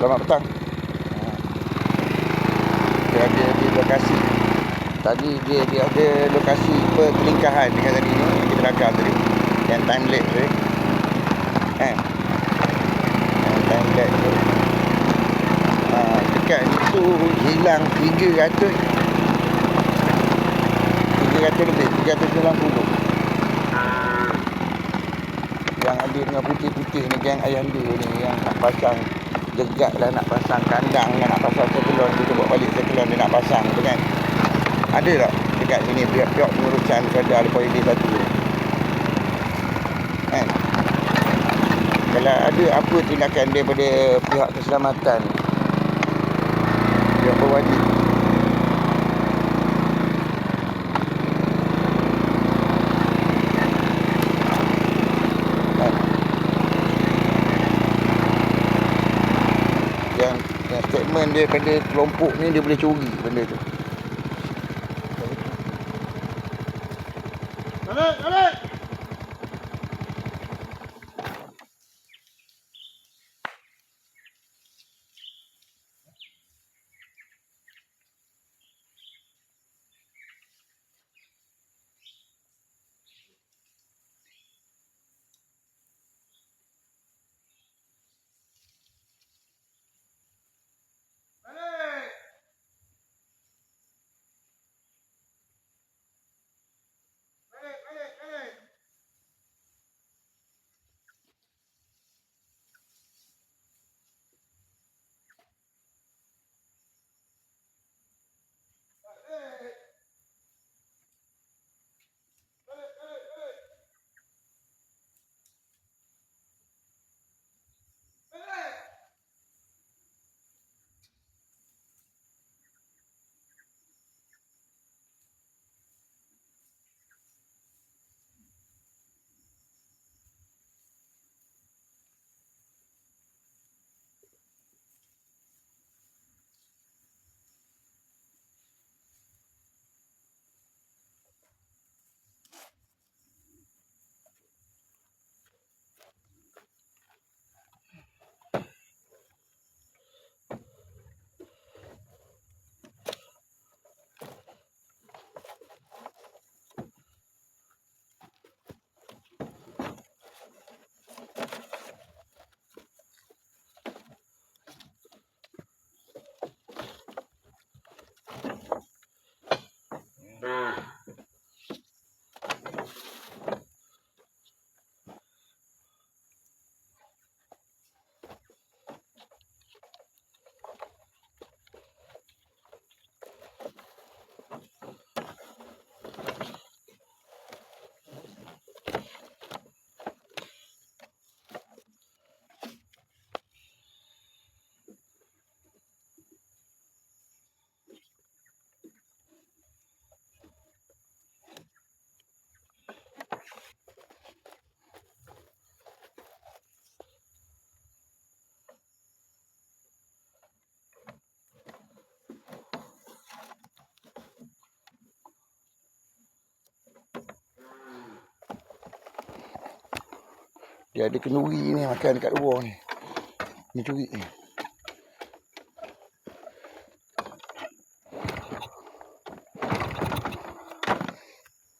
Selamat petang. Dia ada di lokasi. Tadi dia dia ada lokasi perkelingkahan dekat tadi ni kita rakam tadi. Yang time lapse tu. Kan? Yang time lapse tu. Ha, dekat itu hilang 300 300 lebih 390 yang ada dengan putih-putih ni gang ayah dia ni yang nak pasang jegat lah nak pasang kandang nak pasang sekelon kita bawa balik sekelon dia nak pasang tu kan? Ada tak dekat sini pihak-pihak pengurusan kerajaan Lepas ini satu? Kan? Kalau ada apa tindakan daripada pihak keselamatan? Pihak berwajib kan yang, statement dia pada kelompok ni dia boleh curi benda tu balik. Balik. Dia ada kenduri ni makan dekat luar ni. Ni curi ni